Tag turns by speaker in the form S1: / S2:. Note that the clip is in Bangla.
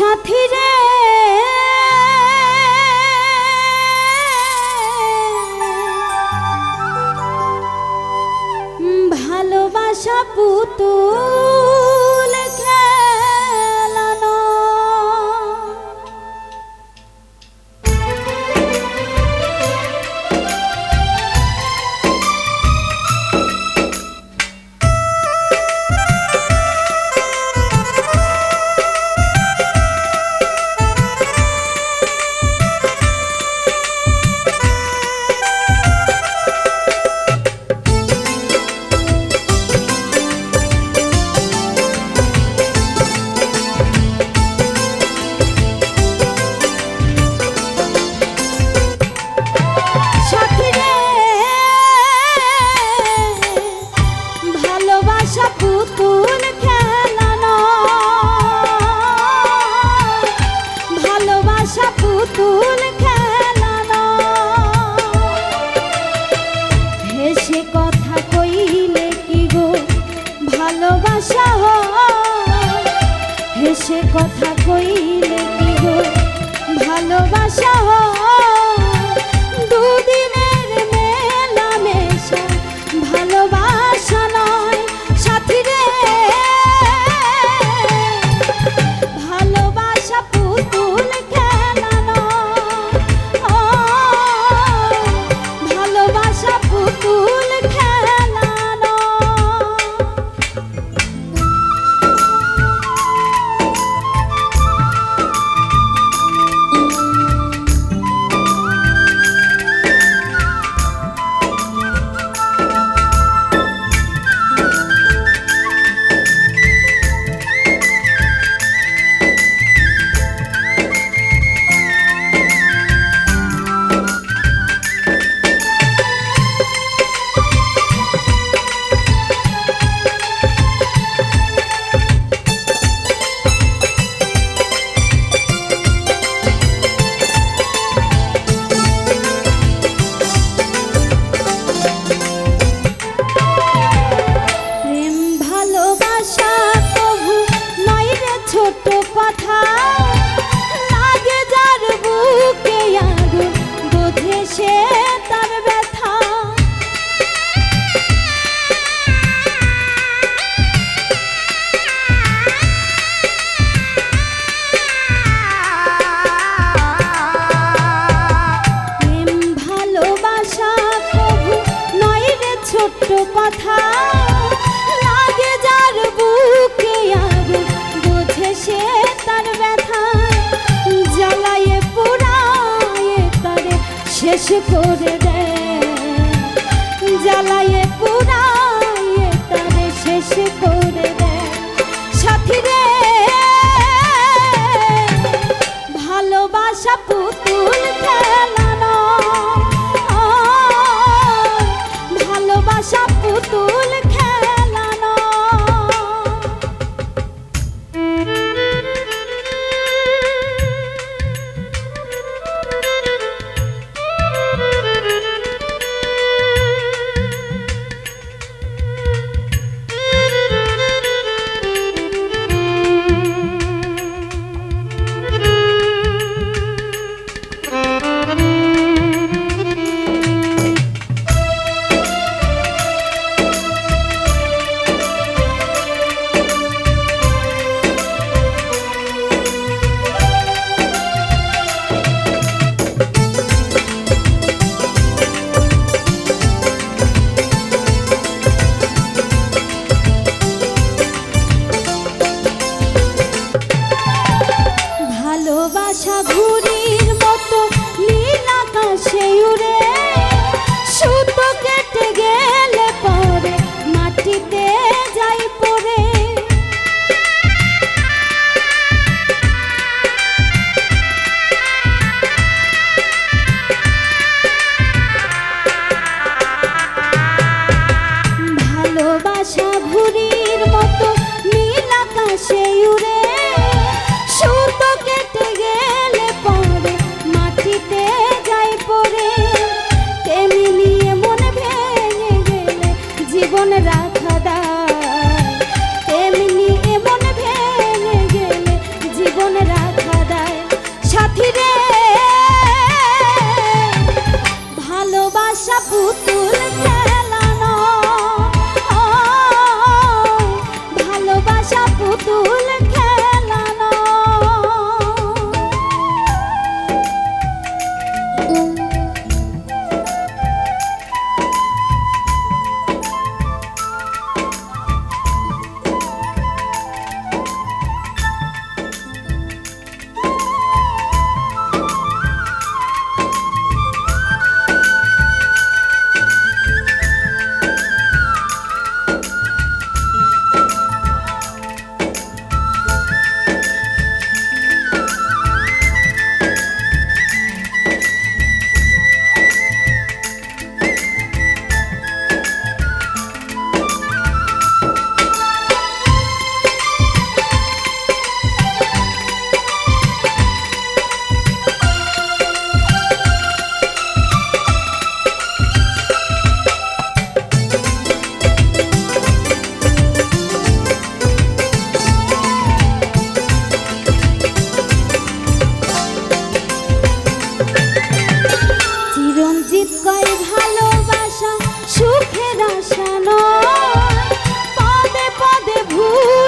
S1: সাথী রে। ভালোবাসা পুতুল করে দেয়। জ্বালায়ে পুরায়ে তারে শেষ করে দেয়। সাথী রে ভালোবাসা পুতুল খেলা por কয় ভালোবাসা সুখের আশা নয়। পদে পদে ভুল